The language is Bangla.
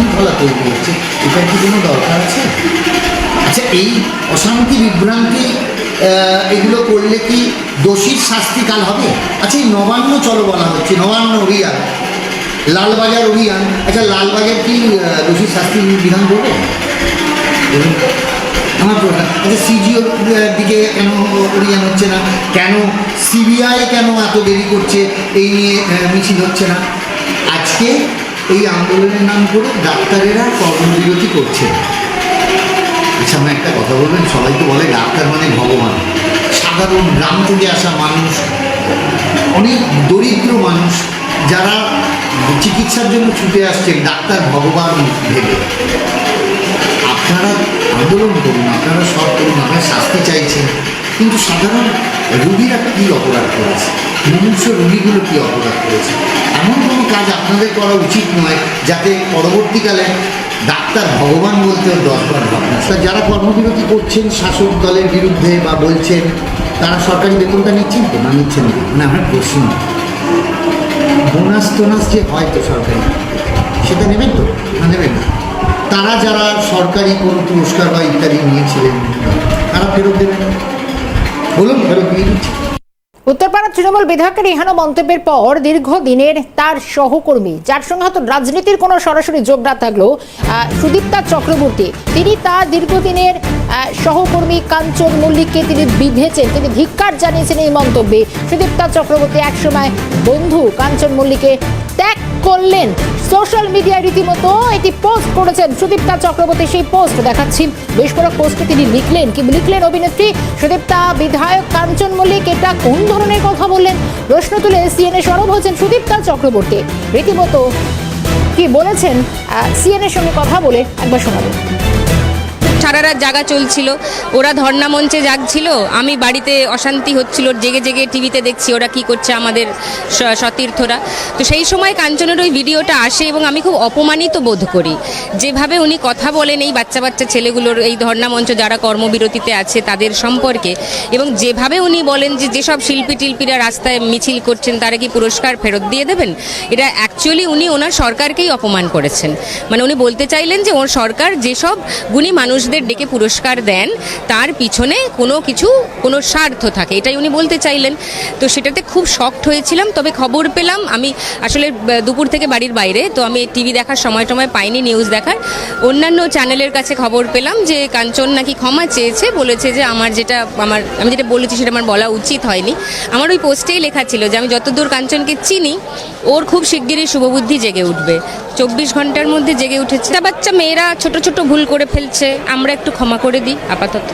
বিশৃঙ্খলা তৈরি হচ্ছে এটার কি কোনো দরকার আছে? আচ্ছা এই অশান্তি বিভ্রান্তি এগুলো করলে কি দোষীর শাস্তিকাল হবে? আচ্ছা এই নবান্ন চলো বলা হচ্ছে, নবান্ন অভিযান। লালবাজার অভিযান। আচ্ছা লালবাজার কি দোষীর শাস্তি বিধান করবে আমার প্রশ্ন আচ্ছা সিজিওর দিকে কেন অভিযান হচ্ছে না? কেন সিবিআই কেন এত দেরি করছে? এই নিয়ে মিছিল হচ্ছে না? আজকে এই আন্দোলনের নাম করে ডাক্তারেরা কর্মবিরতি করছে। আচ্ছা আমি একটা কথা বলবেন? সবাই তো বলে ডাক্তার মানে ভগবান। সাধারণ গ্রাম থেকে আসা মানুষ, অনেক দরিদ্র মানুষ, যারা চিকিৎসার জন্য ছুটে আসছেন, ডাক্তার ভগবান ভেবে। আপনারা আন্দোলন করুন, আপনারা সব করুন আপনারা শাস্তি চাইছেন কিন্তু সাধারণ রুগীরা কী অপরাধ করেছে? মনুষ্য রুগীগুলো কী অপরাধ করেছে? এমন কোনো কাজ আপনাদের করা উচিত নয় যাতে পরবর্তীকালে ডাক্তার ভগবান বলতে দশবার ভাবনা যারা কর্মবিরতি করছেন শাসক দলের বিরুদ্ধে বা বলছেন, তারা সরকারি বেতনটা নিচ্ছেন তো না নিচ্ছেন না। মানে আমার প্রশ্ন, বোনাস টোনাস যে হয় তো সরকারি, সেটা নেবেন তো? না নেবেন না? তারা যারা সরকারি কোনো পুরস্কার বা ইত্যাদি নিয়েছিলেন, তারা ফেরত দেবেন? বলুন, ফেরত দিয়ে দিচ্ছি। উত্তরপাড়া তৃণমূল বিধায়কের এহেন মন্তব্যের পর দীর্ঘদিনের তার সহকর্মী, যার সঙ্গে হয়তো রাজনীতির কোনো সরাসরি যোগ না থাকলেও সুদীপ্তা চক্রবর্তী, তিনি তার দীর্ঘদিনের সহকর্মী কাঞ্চন মল্লিককে তিনি বিঁধেছেন, তিনি ধিক্কার জানিয়েছেন এই মন্তব্যে। সুদীপ্তা চক্রবর্তী একসময় বন্ধু কাঞ্চন মল্লিকে ত্যাগ করলেন সোশ্যাল মিডিয়ায় রীতিমতো এটি পোস্ট করেছেন সুদীপ্তা চক্রবর্তী। সেই পোস্ট দেখাচ্ছি। বিস্ফোরক পোস্টে তিনি লিখলেন, কি লিখলেন অভিনেত্রী সুদীপ্তা, বিধায়ক কাঞ্চন মল্লিক, এটা কোন ধরনের কথা বললেন? প্রশ্ন তুলে সিএনএ সরব হয়েছেন সুদীপ্তা চক্রবর্তী। রীতিমতো কি বলেছেন সিএনএর সঙ্গে কথা বলে একবার শোনাবেন সারা রাত জাগা চলছিল। ওরা ধর্ণা মঞ্চে জাগছিল। আমি বাড়িতে অশান্তি হচ্ছিল, জেগে জেগে টিভিতে দেখছি ওরা কি করছে আমাদের সতীর্থরা। তো সেই সময় কাঞ্চনের ওই ভিডিওটা আসে এবং আমি খুব অপমানিত বোধ করি। যেভাবে উনি কথা বলেন এই বাচ্চা বাচ্চা ছেলেগুলোর এই ধর্ণা মঞ্চ যারা কর্মবিরতিতে আছে তাদের সম্পর্কে এবং যেভাবে উনি বলেন যে যেসব শিল্পী টিল্পীরা রাস্তায় মিছিল করছেন তারা কি পুরস্কার ফেরত দিয়ে দেবেন? এটা অ্যাকচুয়ালি উনি ওনার সরকারকেই অপমান করেছেন। মানে উনি বলতে চাইলেন যে ওর সরকার যেসব গুণী মানুষদের ডেকে পুরস্কার দেন, তার পিছনে কোনো কিছু, কোনো স্বার্থ থাকে। এটাই উনি বলতে চাইলেন। তো সেটাতে খুব শক্ট হয়েছিলাম, তবে খবর পেলাম, আমি আসলে দুপুর থেকে বাড়ির বাইরে, তো আমি টিভি দেখার সময় টময় পাইনি, নিউজ দেখার। অন্যান্য চ্যানেলের কাছে খবর পেলাম যে, কাঞ্চন নাকি ক্ষমা চেয়েছে, বলেছে যে, আমার যেটা, আমার, আমি যেটা বলেছি সেটা আমার বলা উচিত হয়নি। আমার ওই পোস্টেই লেখা ছিল যে, আমি যতদূর কাঞ্চনকে চিনি, ওর খুব শিগগিরই শুভবুদ্ধি জেগে উঠবে। চব্বিশ ঘণ্টার মধ্যে জেগে উঠেছে। বাচ্চা মেয়েরা ছোট ছোট ভুল করে ফেলছে আমরা একটু ক্ষমা করে দিই আপাতত।